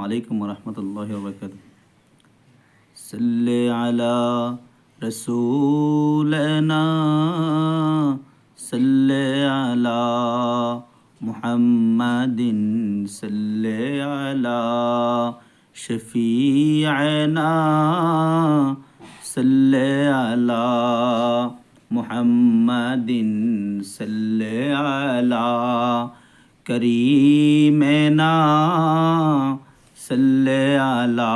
عليكم ورحمة الله وبركاته. صل على رسولنا. صل على محمد. صل على شفيعنا. صل على محمد. صل على كريمنا. صل على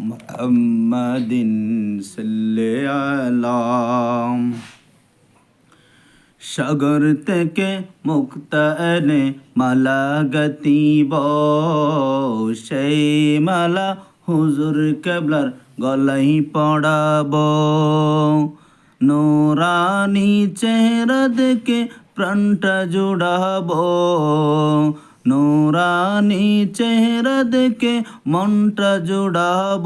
محمد صل على সাগর থেকে মুক্তা এনে মালা গতিব সেই মালা হুজুর কেবলার গলাই পড়াব নোরানি চেহারা দেখে প্রাণটা জুড়াব নোরানি চেহারা দেখে মনটা জুড়াব।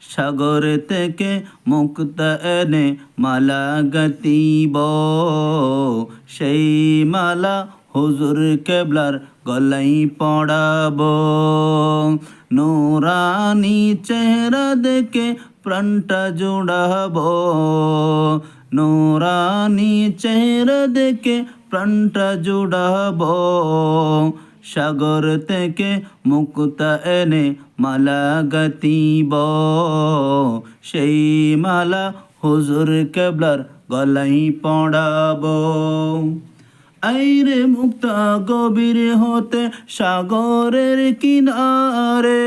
সাগর থেকে মুক্ত এনে মালা গতিব সেই মালা হুজুর কেবলার গলাই পড়াব। নোরানি চেহারা দেখে প্রাণটা জোড়াব। নোরানি চেহারা দেখে প্রাণটা জোড়াব। সাগর থেকে মুক্তা এনে মালা গতিব সেই মালা হুজুর কেবলার গলাই পড়াব। আইরে মুক্তা গভীর হতে সাগরের কিনারে,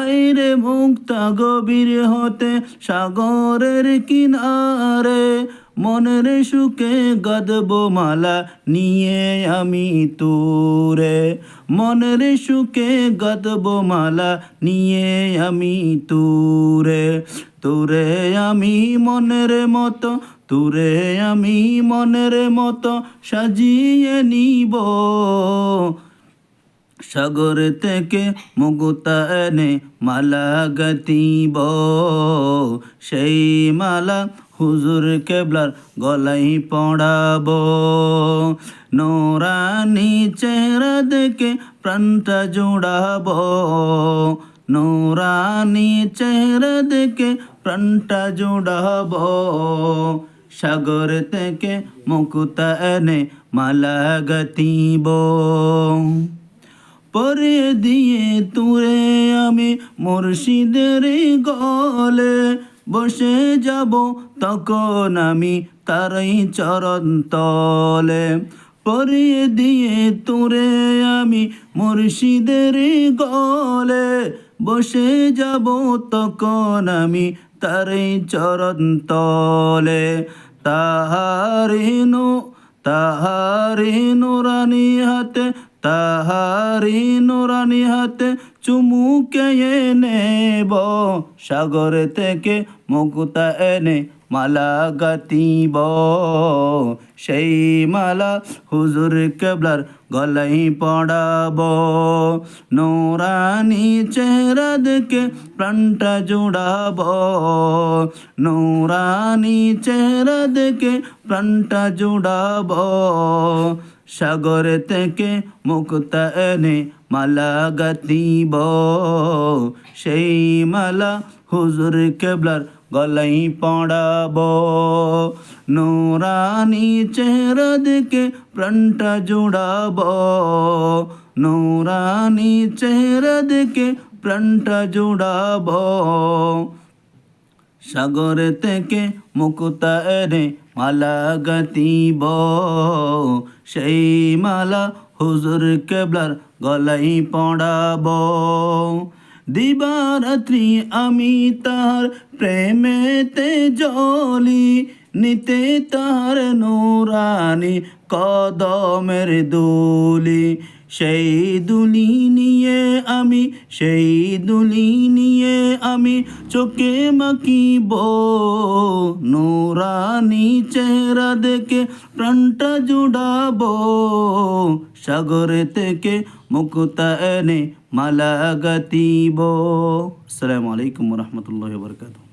আইরে মুক্তা গভীর হতে সাগরের কিনারে মনের সুখে গদব মালা নিয়ে আমি তোরে। মনের সুখে গদব মালা নিয়ে আমি তোরে। তোরে আমি মনের মতো, তুরে আমি মনের মতো সাজিয়ে নিব। সাগর থেকে মুগুতা এনে মালা গতিব সেই মালা হুজুর কেবলার গলাই পড়াব। নোরানি চেহারা দেখে প্রাণটা জোড়াব। নোরানি চেহারা দেখে প্রাণটা জোড়াব। সাগর থেকে মুকুতা এনে মালা গতিব পরে দিয়ে তুরে আমি মুর্শিদের গলে বসে যাব তখন আমি তারই চরণ তলে। পরে দিয়ে তুরে আমি মুর্শিদের গলে। বসে যাব তখন আমি তারই চরণ তলে। তাহারিনু তাহারি নুরানি হাতে, তাহারি নুরানি হাতে চুমুকে নেব সাগর থেকে মুকুতা এনে মালা গাতিব সেই মালা হুজুর কেবলার গলাই পড়াব। নোরানি চেহারা দেখে প্রাণটা জুড়াব। নোরানি চেহারা দেখে প্রাণটা জুড়াব। সাগর থেকে মুক্তা এনে মালা গাতিব সেই মালা হুজুর কেবলার গলাই পড়াব। নোরানি চেহারা দেখে প্রাণটা জুড়াব। নোরানি চেহারা দেখে প্রাণটা জুড়াব। সাগর থেকে মুকুতা এনে মালা গাতিব সেই মালা হুজুর কেবলার গলাই পড়াব। দিবারাত্রি আমি তার প্রেমেতে জলি নিতে তার নোরানি কদমের দুলি। সেই দুলি নিয়ে আমি, সেই দুলি নিয়ে আমি চোখে মাকিব নোরানি চেহারা দেখে প্রাণটা জুড়াব। সাগর থেকে মুকুতা এনে মালা গাতিব আসসালামু আলাইকুম রহমতুল্লাহ বরকাত